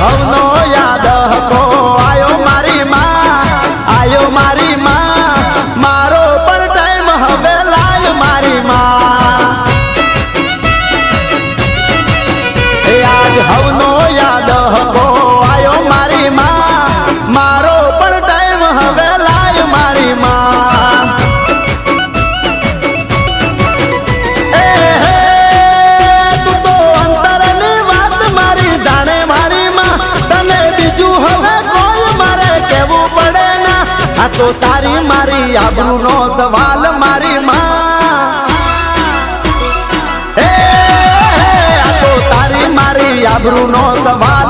હવનો યાદ હતો. આયો મારી માં, આયો મારી માં. મારો પણ ટાઈમ હવે લાય મારી માં. આજ હવનો તો તારી મારી આબરૂનો સવાલ મારી માં. તો તારી મારી આબરૂનો સવાલ